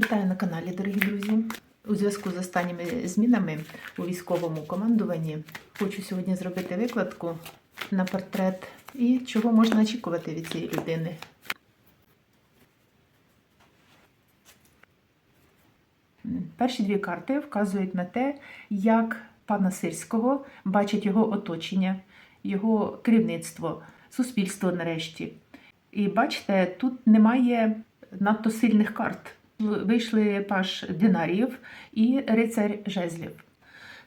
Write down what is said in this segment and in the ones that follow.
Вітаю на каналі, дорогі друзі. У зв'язку з останніми змінами у військовому командуванні хочу сьогодні зробити викладку на портрет і чого можна очікувати від цієї людини. Перші дві карти вказують на те, як пана Сирського бачить його оточення, його керівництво, суспільство нарешті. І бачите, тут немає надто сильних карт. Вийшли паш динаріїв і рицар жезлів.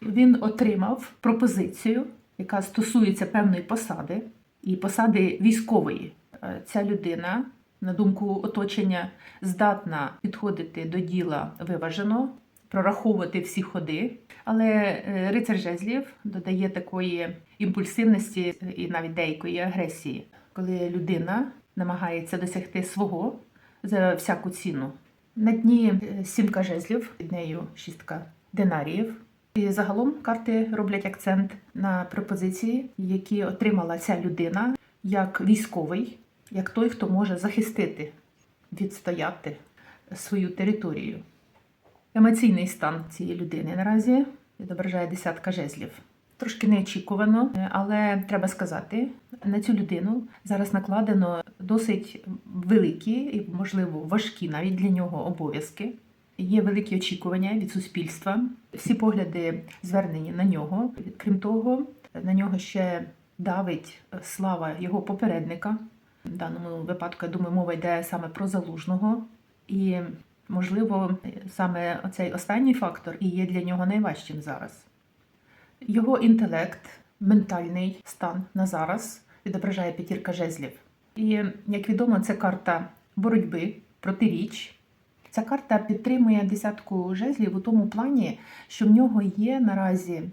Він отримав пропозицію, яка стосується певної посади, і посади військової. Е, Ця людина, на думку оточення, здатна підходити до діла виважено, прораховувати всі ходи. Але е, рицар жезлів додає такої імпульсивності і навіть деякої агресії, коли людина намагається досягти свого за всяку ціну. На дні е, сімка жезлів, під нею шістка динаріїв. І загалом карти роблять акцент на пропозиції, які отримала ця людина як військовий, як той, хто може захистити, відстояти свою територію. Емоційний стан цієї людини наразі відображає десятка жезлів. Трошки неочікувано, але треба сказати, на цю людину зараз накладено досить великі і, можливо, важкі навіть для нього обов'язки. Є великі очікування від суспільства. Всі погляди звернені на нього. Крім того, на нього ще давить слава його попередника. В даному випадку, я думаю, мова йде саме про залужного. І, можливо, саме цей останній фактор і є для нього найважчим зараз. Його інтелект, ментальний стан на зараз відображає п'ятірка жезлів. І, як відомо, це карта боротьби, протиріч. Ця карта підтримує десятку жезлів у тому плані, що в нього є наразі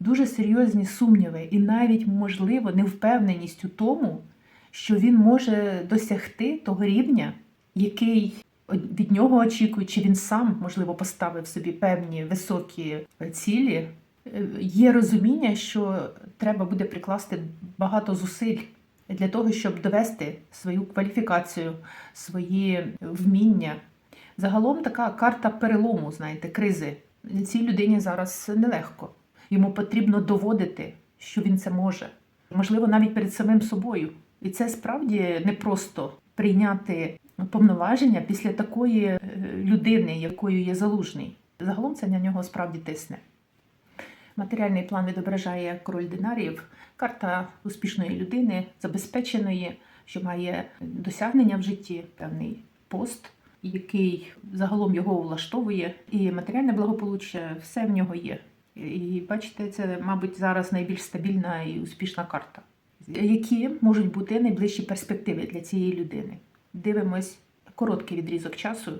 дуже серйозні сумніви і навіть, можливо, невпевненість у тому, що він може досягти того рівня, який від нього очікують, чи він сам, можливо, поставив собі певні високі цілі. Є розуміння, що треба буде прикласти багато зусиль для того, щоб довести свою кваліфікацію, свої вміння. Загалом така карта перелому, знаєте, кризи. Цій людині зараз нелегко. Йому потрібно доводити, що він це може. Можливо, навіть перед самим собою. І це справді непросто прийняти повноваження після такої е, людини, якою є залужний. Загалом це на нього справді тисне. Матеріальний план відображає король динарів, карта успішної людини, забезпеченої, що має досягнення в житті, певний пост, який загалом його влаштовує, і матеріальне благополуччя все в нього є. І бачите, це, мабуть, зараз найбільш стабільна і успішна карта. Які можуть бути найближчі перспективи для цієї людини? Дивимось короткий відрізок часу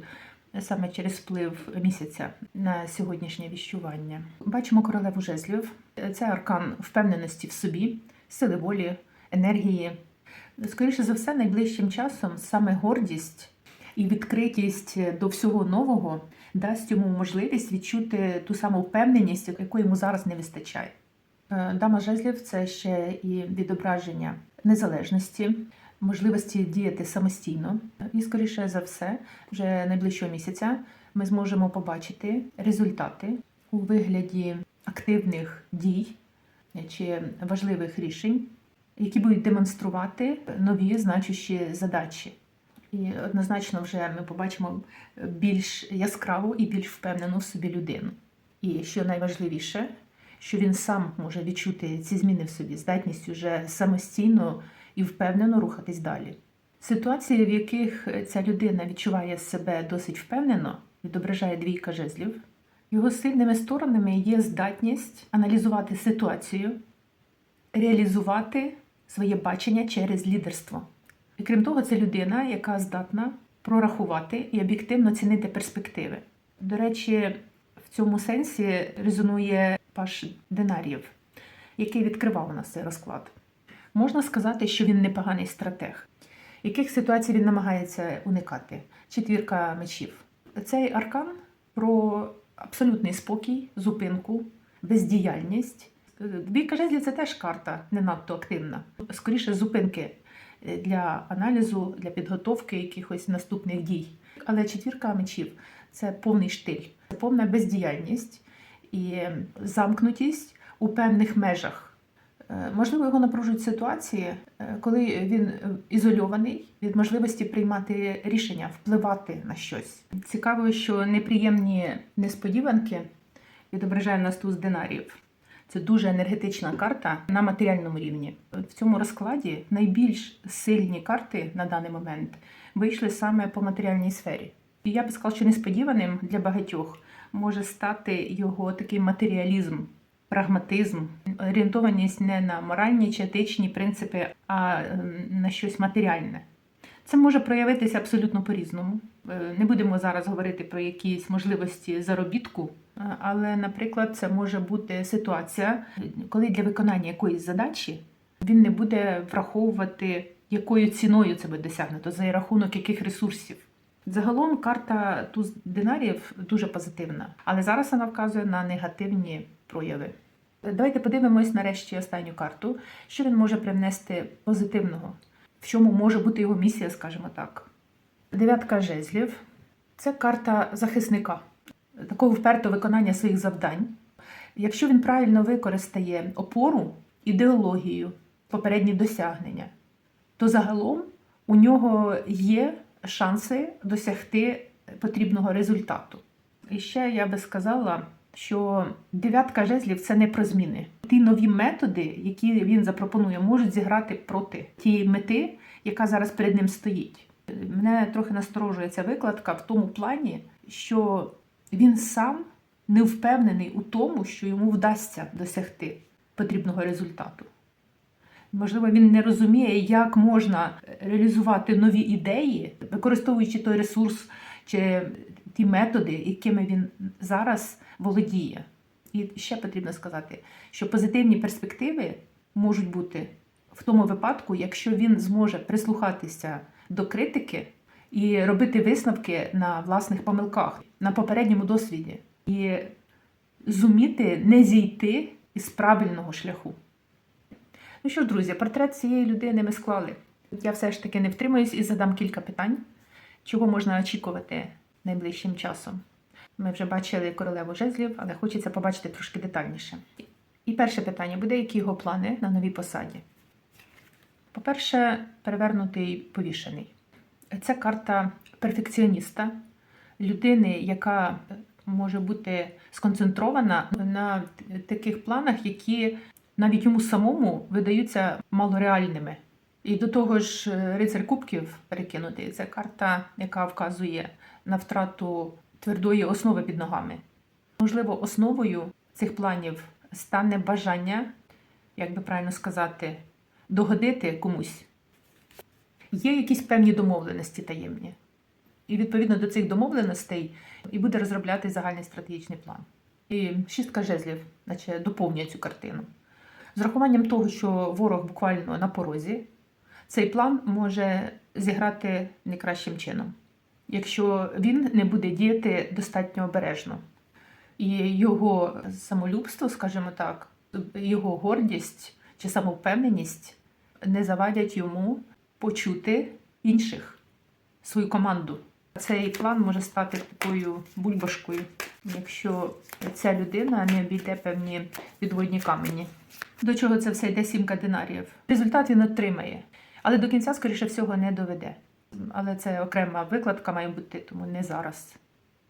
саме через вплив місяця на сьогоднішнє віщування. Бачимо королеву жезлів. Це аркан впевненості в собі, сили волі, енергії. Скоріше за все, найближчим часом саме гордість і відкритість до всього нового дасть йому можливість відчути ту саму впевненість, якої йому зараз не вистачає. Е, Дама жезлів це ще і відображення незалежності, можливості діяти самостійно. І, скоріше за все, вже найближчого місяця ми зможемо побачити результати у вигляді активних дій чи важливих рішень, які будуть демонструвати нові значущі задачі. І однозначно вже ми побачимо більш яскраву і більш впевнену в собі людину. І що найважливіше, що він сам може відчути ці зміни в собі, здатність уже самостійно і впевнено рухатись далі. Ситуації, в яких ця людина відчуває себе досить впевнено, відображає двійка жезлів. Його сильними сторонами є здатність аналізувати ситуацію, реалізувати своє бачення через лідерство. І крім того, це людина, яка здатна прорахувати і об'єктивно цінити перспективи. До речі, в цьому сенсі резонує паш динарів, який відкривав у нас цей розклад. Можна сказати, що він непоганий стратег. Яких ситуацій він намагається уникати? Четвірка мечів. Цей аркан про абсолютний спокій, зупинку, бездіяльність. Двійка жезлів це теж карта не надто активна. Скоріше зупинки для аналізу, для підготовки якихось наступних дій. Але четвірка мечів це повний штиль, повна бездіяльність і замкнутість у певних межах. Е, Можливо, його напружують ситуації, е, коли він е, ізольований від можливості приймати рішення, впливати на щось. Цікаво, що неприємні несподіванки відображає нас туз динарів. Це дуже енергетична карта на матеріальному рівні. В цьому розкладі найбільш сильні карти на даний момент вийшли саме по матеріальній сфері. І я би сказала, що несподіваним для багатьох може стати його такий матеріалізм, прагматизм, орієнтованість не на моральні чи етичні принципи, а ем, на щось матеріальне. Це може проявитися абсолютно по-різному. Е, Не будемо зараз говорити про якісь можливості заробітку, е, але, наприклад, це може бути ситуація, коли для виконання якоїсь задачі він не буде враховувати, якою ціною це буде досягнуто, за рахунок яких ресурсів. Загалом карта туз динарів дуже позитивна, але зараз вона вказує на негативні прояви. Давайте подивимось нарешті останню карту, що він може привнести позитивного, в чому може бути його місія, скажімо так. Дев'ятка жезлів це карта захисника, такого впертого виконання своїх завдань. Якщо він правильно використає опору, ідеологію, попередні досягнення, то загалом у нього є шанси досягти потрібного результату. І ще я би сказала, що дев'ятка жезлів це не про зміни. Ті нові методи, які він запропонує, можуть зіграти проти тієї мети, яка зараз перед ним стоїть. Мене трохи насторожує ця викладка в тому плані, що він сам не впевнений у тому, що йому вдасться досягти потрібного результату. Можливо, він не розуміє, як можна реалізувати нові ідеї, використовуючи той ресурс чи ті методи, якими він зараз володіє. І ще потрібно сказати, що позитивні перспективи можуть бути в тому випадку, якщо він зможе прислухатися до критики і робити висновки на власних помилках, на попередньому досвіді, і зуміти не зійти із правильного шляху. Ну що ж, друзі, портрет цієї людини ми склали. Я все ж таки не втримуюсь і задам кілька питань, чого можна очікувати найближчим часом. Ми вже бачили королеву жезлів, але хочеться побачити трошки детальніше. І перше питання буде, які його плани на новій посаді. По-перше, перевернутий повішений. Це карта перфекціоніста, людини, яка може бути сконцентрована на таких планах, які навіть йому самому видаються малореальними. І до того ж, рицар кубків перекинутий це карта, яка вказує на втрату твердої основи під ногами. Можливо, основою цих планів стане бажання, як би правильно сказати, догодити комусь. Є якісь певні домовленості таємні. І відповідно до цих домовленостей і буде розробляти загальний стратегічний план. І шістка жезлів, наче доповнює цю картину. З рахуванням того, що ворог буквально на порозі, цей план може зіграти не кращим чином, якщо він не буде діяти достатньо обережно. І його самолюбство, скажімо так, його гордість чи самовпевненість не завадять йому почути інших, свою команду. Цей план може стати такою бульбашкою, якщо ця людина не обійде певні підводні камені. До чого це все йде сімка динаріїв. Результат він отримає, але до кінця, скоріше всього, не доведе. Але це окрема викладка має бути, тому не зараз.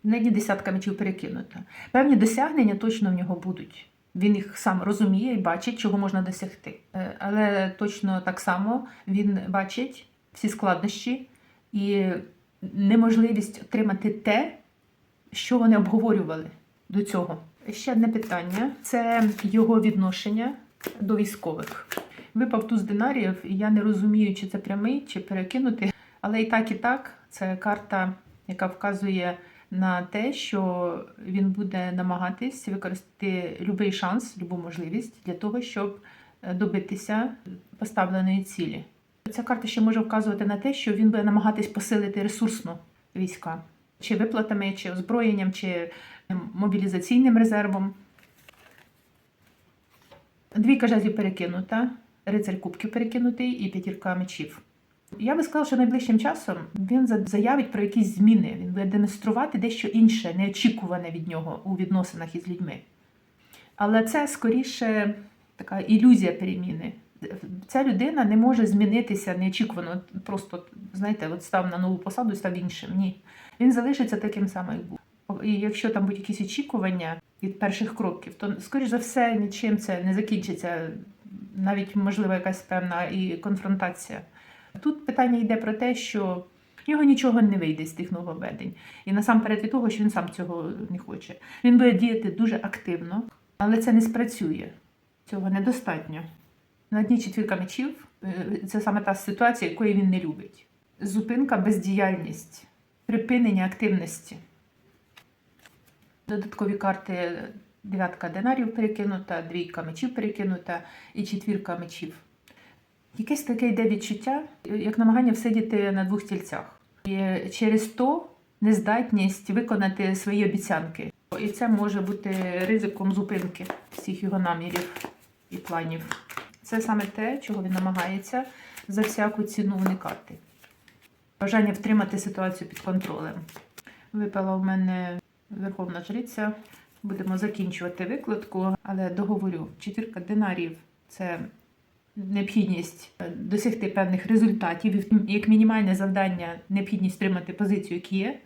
Нині десятка мечів перекинута. Певні досягнення точно в нього будуть. Він їх сам розуміє і бачить, чого можна досягти. Е, Але точно так само він бачить всі складнощі і неможливість отримати те, що вони обговорювали до цього. Ще одне питання це його відношення до військових. Випав туз динаріїв, і я не розумію, чи це прямий, чи перекинутий. Але і так, і так, це карта, яка вказує на те, що він буде намагатись використати будь-який шанс, будь-яку можливість для того, щоб е, добитися поставленої цілі. Ця карта ще може вказувати на те, що він буде намагатись посилити ресурсно війська, чи виплатами, чи озброєнням, чи ем, мобілізаційним резервом. Двійка жезлів перекинута, рицарь кубків перекинутий і п'ятірка мечів. Я би сказала, що найближчим часом він заявить про якісь зміни. Він буде демонструвати дещо інше, неочікуване від нього у відносинах із людьми. Але це скоріше така ілюзія переміни. Ця людина не може змінитися неочікувано. Просто, знаєте, от став на нову посаду і став іншим. Ні. Він залишиться таким самим, як був. І якщо там будуть якісь очікування від перших кроків, то, скоріш за все, нічим це не закінчиться. Навіть, можливо, якась певна і конфронтація. Тут питання йде про те, що в нього нічого не вийде з тих нововведень. І насамперед від того, що він сам цього не хоче. Він буде діяти дуже активно, але це не спрацює. Цього недостатньо. На дні четвірка мечів е, це саме та ситуація, якої він не любить. Зупинка, бездіяльність, припинення активності. Додаткові карти дев'ятка динарів перекинута, двійка мечів перекинута і четвірка мечів. Якесь таке йде відчуття, як намагання всидіти на двох стільцях. І через то нездатність виконати свої обіцянки. І це може бути ризиком зупинки всіх його намірів і планів. Це саме те, чого він намагається за всяку ціну уникати. Бажання втримати ситуацію під контролем. Випала в мене Верховна Жриця. Будемо закінчувати викладку, але договорю. Четвірка динарів це необхідність е, досягти певних результатів, як мінімальне завдання необхідність тримати позицію, які є.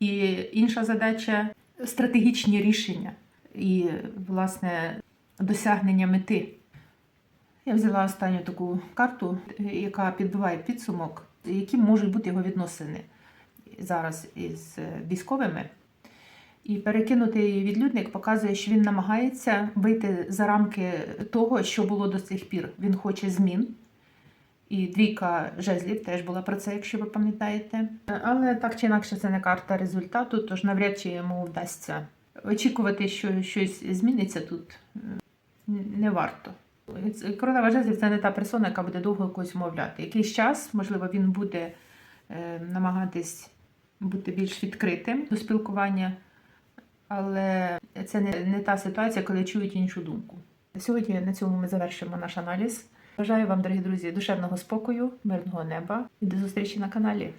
І інша задача стратегічні рішення і, власне, досягнення мети. Я взяла останню таку карту, яка підбиває підсумок, які можуть бути його відносини зараз із е, військовими. І перекинутий відлюдник показує, що він намагається вийти за рамки того, що було до цих пір. Він хоче змін. І двійка жезлів теж була про це, якщо ви пам'ятаєте. Але так чи інакше, це не карта результату, тож навряд чи йому вдасться очікувати, що щось зміниться тут не варто. Королева жезлів це не та персона, яка буде довго когось вмовляти. Якийсь час, можливо, він буде е, намагатись бути більш відкритим до спілкування, але це не, не та ситуація, коли чують іншу думку. Сьогодні на цьому ми завершимо наш аналіз. Бажаю вам, дорогі друзі, душевного спокою, мирного неба і до зустрічі на каналі.